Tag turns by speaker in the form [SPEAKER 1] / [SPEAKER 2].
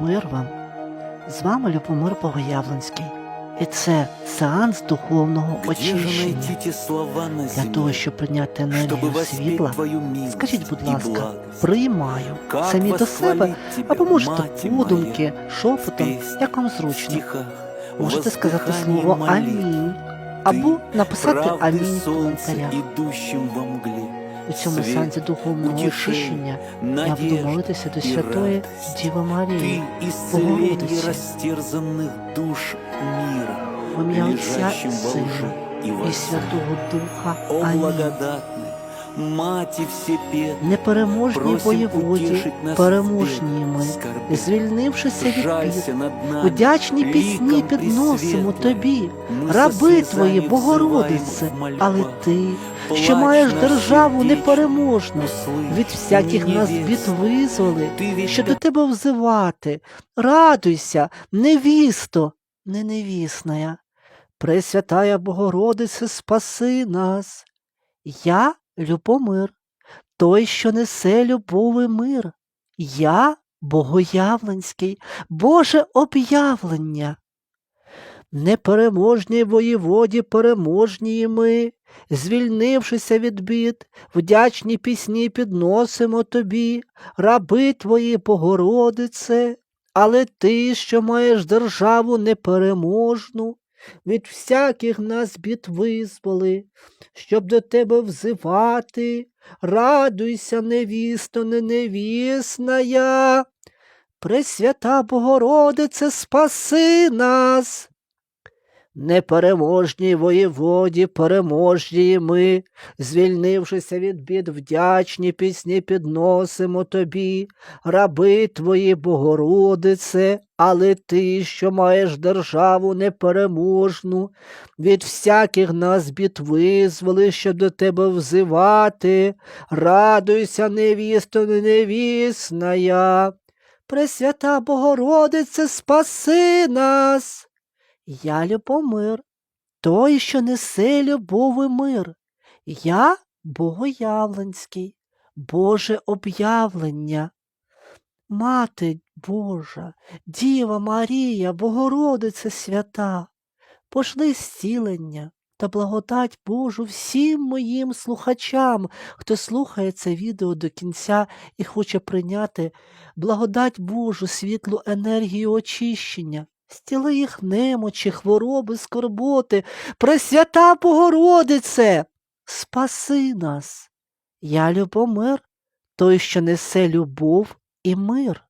[SPEAKER 1] Мир вам! З вами Любомир Богоявленський. І це сеанс духовного
[SPEAKER 2] Где же найти
[SPEAKER 1] очищення.
[SPEAKER 2] те слова на
[SPEAKER 1] Для
[SPEAKER 2] земле,
[SPEAKER 1] того, щоб прийняти
[SPEAKER 2] чтобы
[SPEAKER 1] енергію
[SPEAKER 2] воспеть
[SPEAKER 1] світла,
[SPEAKER 2] твою милость
[SPEAKER 1] скажіть, будь
[SPEAKER 2] и
[SPEAKER 1] ласка,
[SPEAKER 2] благость?
[SPEAKER 1] приймаю
[SPEAKER 2] Как
[SPEAKER 1] самі до себе,
[SPEAKER 2] восхвалить тебя,
[SPEAKER 1] або можете
[SPEAKER 2] мать моя,
[SPEAKER 1] подумки, шепотом,
[SPEAKER 2] песнь,
[SPEAKER 1] як вам
[SPEAKER 2] в
[SPEAKER 1] зручно.
[SPEAKER 2] стихах,
[SPEAKER 1] Можете сказати
[SPEAKER 2] воздыхании
[SPEAKER 1] слово
[SPEAKER 2] молитв,
[SPEAKER 1] Амінь. Або написати
[SPEAKER 2] правды
[SPEAKER 1] Амінь в
[SPEAKER 2] солнца,
[SPEAKER 1] коментарях. У цьому сеансі духовного очищення я буду молитися до Святої. Діви Марії,
[SPEAKER 2] растерзанных душ мира,
[SPEAKER 1] в ім'я Отця і Сина і. Святого Духа. Амінь.
[SPEAKER 2] Мати всепет,
[SPEAKER 1] Непереможні воєводі, переможні ми, звільнившися від
[SPEAKER 2] нами,
[SPEAKER 1] вдячні пісні підносимо тобі, раби твої, Богородице, але ти, що маєш державу непереможну, від всяких нас бід визволи, що до тебе взивати. Радуйся, невісто, не невісная. Пресвятая Богородице, спаси нас. Я Любомир, той, що несе любов і мир. Я Богоявленський, Боже об'явлення. Непереможній воєводі переможні ми, звільнившися від бід, вдячні пісні підносимо тобі, раби твої, Богородице, але ти, що маєш державу непереможну, від всяких нас бід визволи, щоб до тебе взивати, радуйся, невісто, не невісная. Пресвята Богородице, спаси нас. Непереможні воєводі, переможні ми, звільнившися від бід, вдячні пісні підносимо тобі, раби твої, Богородице, але ти, що маєш державу непереможну, від всяких нас бід визволи, щоб до тебе взивати, радуйся, невісто, не невісная. Пресвята Богородице, спаси нас. Я Любомир, той, що несе любов і мир. Я Богоявленський, Боже об'явлення. Мати Божа, Діва Марія, Богородице свята, пошли зцілення та благодать Божу всім моїм слухачам, хто слухає це відео до кінця і хоче прийняти благодать Божу, світлу енергію очищення. Стіли їх немочі, хвороби, скорботи, Пресвята Богородице, спаси нас. Я Любомир, той, що несе любов і мир.